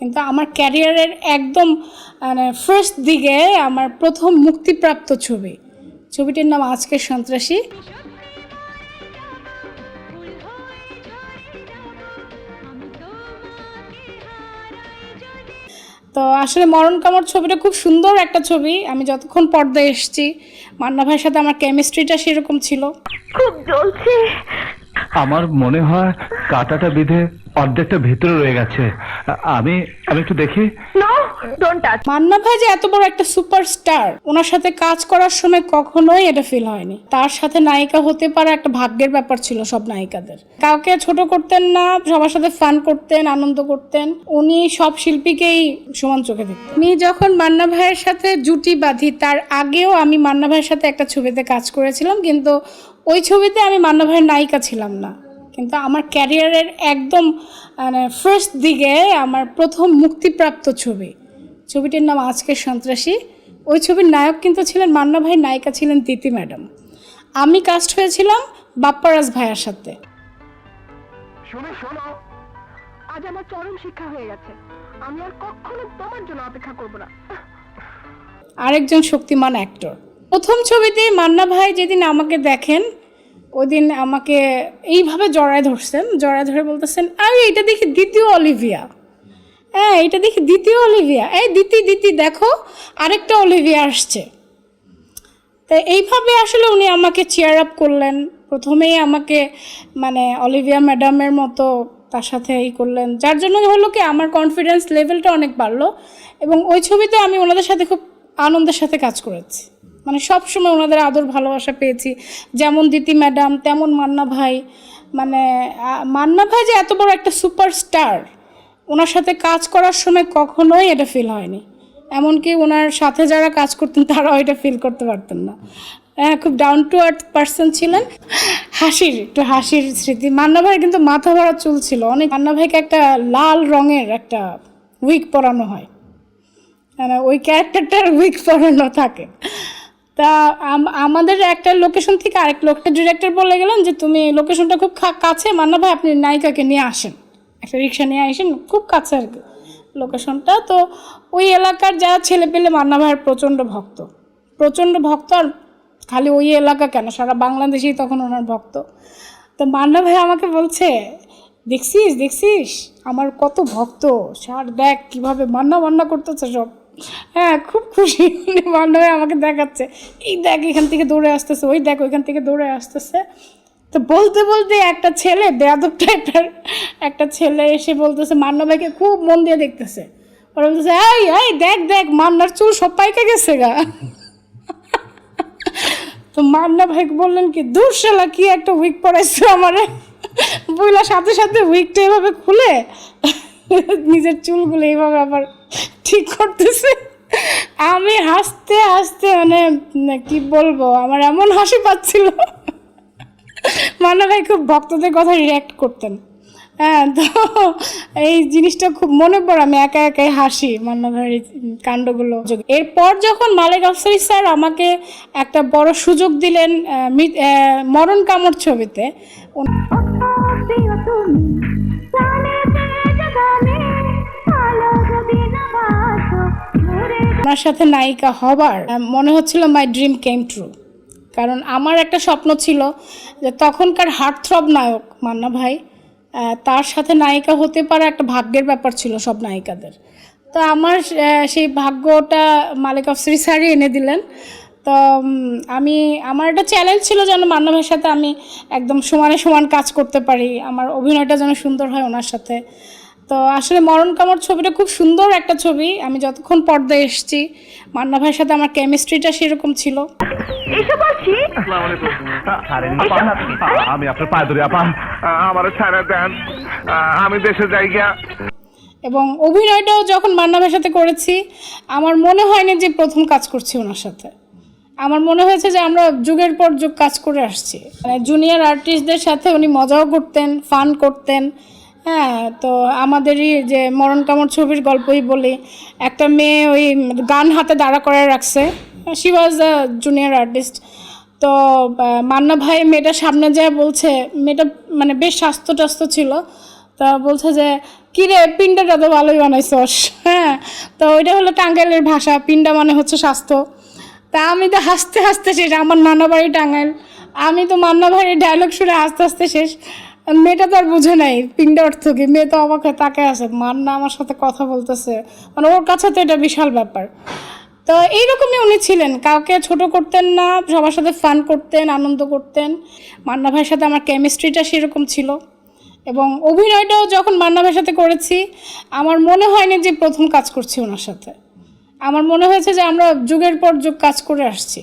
কিন্তু আমার ক্যারিয়ারের একদম মানে ফার্স্ট দিকে আমার প্রথম মুক্তিপ্রাপ্ত ছবি। ছবিটির নাম আজকের সন্ত্রাসী। তো আসলে মরণ কামড় ছবিটা খুব সুন্দর একটা ছবি। আমি যতক্ষণ পর্দায় এসেছি মান্না ভাইয়ের সাথে আমার কেমিস্ট্রিটা সেরকম ছিল। খুব জ্বলছে। আমার মনে হয় কাঁটাটা বিধে অর্ধেকটা ভেতরে রয়ে গেছে। আমি আমি একটু দেখি। নো ডোন্ট টাচ মান্না ভাই যে এত বড় একটা সুপারস্টার ওনার সাথে কাজ করার সময় কখনোই এটা ফিল হয়নি। তার সাথে নায়িকা হতে পারা একটা ভাগ্যের ব্যাপার ছিল সব নায়িকাদের। কাউকে ছোট করতেন না সবার সাথে ফান করতেন আনন্দ করতেন। উনি সব শিল্পীকেই সমান চোখে দেখতেন। আমি যখন মান্না ভাইয়ের সাথে জুটি বাঁধি তার আগেও আমি মান্না ভাইয়ের সাথে একটা ছবিতে কাজ করেছিলাম কিন্তু ওই ছবিতে আমি মান্না ভাইয়ের নায়িকা ছিলাম না। কিন্তু আমার ক্যারিয়ারের একদম মানে ফার্স্ট দিকে আমার প্রথম মুক্তিপ্রাপ্ত ছবি। ছবিটির নাম আজকের সন্ত্রাসী। ওই ছবির নায়ক কিন্তু ছিলেন মান্না ভাই নায়িকা ছিলেন তিতি ম্যাডাম। আমি কাস্ট হয়েছিলাম বাপ্পারাজ ভাইয়ার সাথে। শোনো শোনো। আজ আমার চরম শিক্ষা হয়ে গেছে। আমি আর কখনো তোমার জন্য অপেক্ষা করব না। আরেকজন শক্তিমান অ্যাক্টর প্রথম ছবিতে মান্না ভাই যেদিন আমাকে দেখেন ওই দিন আমাকে এইভাবে জড়ায় ধরছেন, জড়ায় ধরে বলতেছেন, আরে, এটা দেখি দ্বিতীয় অলিভিয়া। হ্যাঁ এটা দেখি দ্বিতীয় অলিভিয়া। এই দিতি দিতি দেখো, আরেকটা অলিভিয়া আসছে। তো এইভাবে আসলে উনি আমাকে চেয়ার আপ করলেন। প্রথমেই আমাকে মানে অলিভিয়া ম্যাডামের মতো তার সাথে এই করলেন, যার জন্য হলো কি আমার কনফিডেন্স লেভেলটা অনেক বাড়লো এবং ওই ছবিতে আমি ওনাদের সাথে খুব আনন্দের সাথে কাজ করেছি। মানে সব সময় ওনাদের আদর, ভালোবাসা পেয়েছি। যেমন দিতি ম্যাডাম, তেমন মান্না ভাই। মানে মান্না ভাই যে এত বড় একটা সুপারস্টার, ওনার সাথে কাজ করার সময় কখনোই এটা ফিল হয়নি। এমনকি ওনার সাথে যারা কাজ করতেন, তারাও এটা ফিল করতে পারতেন না। হ্যাঁ খুব ডাউন টু আর্থ পার্সন ছিলেন। হাসির, একটু হাসির স্মৃতি। মান্না ভাইয়ের কিন্তু মাথা ভরা চুল ছিল। অনেক মান্না ভাইকে একটা লাল রঙের একটা উইক পরানো হয়। মানে ওই ক্যারেক্টারটার উইক পরানো থাকে। তা আম- আমাদের একটা লোকেশন থেকে আরেক লোকটা ডিরেক্টর বলে গেলেন যে তুমি লোকেশনটা খুব কাছে। মান্না ভাই, আপনি নায়িকাকে নিয়ে আসেন। একটা রিক্সা নিয়ে আসেন, খুব কাছে আর কি লোকেশনটা তো ওই এলাকার যা ছেলে পেলে মান্না ভাইয়ের প্রচণ্ড ভক্ত। প্রচণ্ড ভক্ত আর খালি ওই এলাকা কেন? সারা বাংলাদেশেই তখন ওনার ভক্ত। তো মান্না ভাই আমাকে বলছে, দেখছিস দেখছিস? আমার কত ভক্ত। সার দেখ কীভাবে মান্না মান্না করতেছে সব। হ্যাঁ খুব খুশি। উনি ভাই আমাকে দেখাচ্ছে। এই দেখ, এখান থেকে দৌড়ে আসতেছে, ওই দেখ, ওইখান থেকে দৌড়ে আসতেছে। তো বলতে বলতে একটা ছেলে, বেয়াদব টাইপের একটা ছেলে এসে বলতেছে, মান্না ভাইকে খুব মন দিয়ে দেখতেছে। ওরা বলতেছে, এই এই, দেখ দেখ, মান্নার চুল সব পাইকে গেছে গা। তো মান্না ভাই বললেন কি, দূর শালা, কি একটা উইক পরাইছো আমারে। বইলা সাথে সাথে উইকটা এভাবে খুলে? নিজের চুলগুলো এইভাবে আবার ঠিক করতেছে। আমি হাসতে হাসতে মানে কি বলব, আমার এমন হাসি পাচ্ছিল। মান্না ভাই খুব ভক্তদের কথা রিয়াক্ট করতেন। হ্যাঁ তো এই জিনিসটা খুব মনে পড়ে, আমি একা একাই হাসি মান্না ভাইয়ের এই কাণ্ডগুলো। এরপর যখন মালেক আফসারি স্যার আমাকে একটা বড় সুযোগ দিলেন মরণ কামড় ছবিতে ওনার সাথে নায়িকা হবার মনে হচ্ছিল মাই ড্রিম কেম ট্রু কারণ আমার একটা স্বপ্ন ছিল যে তখনকার হার্টথ্রব নায়ক মান্না ভাই তার সাথে নায়িকা হতে পারা একটা ভাগ্যের ব্যাপার ছিল সব নায়িকাদের। তো আমার সেই ভাগ্যটা মালিক আফসরি স্যারই এনে দিলেন। তো আমি, আমার একটা চ্যালেঞ্জ ছিল যেন মান্না ভাইয়ের সাথে আমি একদম সমানে সমান কাজ করতে পারি, আমার অভিনয়টা যেন সুন্দর হয় ওনার সাথে। তো আসলে মরণ কামড় ছবিটা খুব সুন্দর একটা ছবি। আমি যতক্ষণ পর্দায় এসেছি মান্না ভাইয়ের সাথে আমার কেমিস্ট্রিটা সেরকম ছিল। আমি আপনার পায়ে ধরি আপা। আমার ছাড়া দেন। আমি দেশে যাই গিয়া। এবং অভিনয়টাও যখন মান্না ভাইয়ের সাথে করেছি আমার মনে হয়নি যে প্রথম কাজ করছি ওনার সাথে। আমার মনে হয়েছে যে আমরা যুগের পর যুগ কাজ করে আসছি। মানে জুনিয়র আর্টিস্টদের সাথে উনি মজাও করতেন ফান করতেন। হ্যাঁ তো আমাদেরই যে মরণ কামড় ছবির গল্পই বলি। একটা মেয়ে ওই গান হাতে দাঁড়া করে রাখছে। She was a junior artist তো মান্না ভাই মেয়েটার সামনে যায় বলছে, মেয়েটা মানে বেশ স্বাস্থ্য টাস্থ্য ছিল। তা বলছে যে কিরে পিন্ডাটা তো ভালোই বানাইছস। হ্যাঁ তো ওইটা হলো টাঙ্গাইলের ভাষা, পিণ্ডা মানে হচ্ছে স্বাস্থ্য। তা আমি তো হাসতে হাসতে শেষ, আমার নানা বাড়ি টাঙ্গাইল। আমি তো মান্না ভাইয়ের ডায়লগ শুনে হাসতে হাসতে শেষ। মেয়েটা তো আর বুঝে নাই পিন্ডা অর্থ কি? মেয়ে তো আমাকে তাকে আছে, মান্না আমার সাথে কথা বলতেছে। মানে ওর কাছে তো এটা বিশাল ব্যাপার। তো এইরকমই উনি ছিলেন, কাউকে ছোট করতেন না, সবার সাথে ফান করতেন, আনন্দ করতেন। মান্না ভাইয়ের সাথে আমার কেমিস্ট্রিটা সেরকম ছিল। এবং অভিনয়টাও যখন মান্না ভাইয়ের সাথে করেছি, আমার মনে হয়নি যে প্রথম কাজ করছি ওনার সাথে। আমার মনে হয়েছে যে আমরা যুগের পর যুগ কাজ করে আসছি।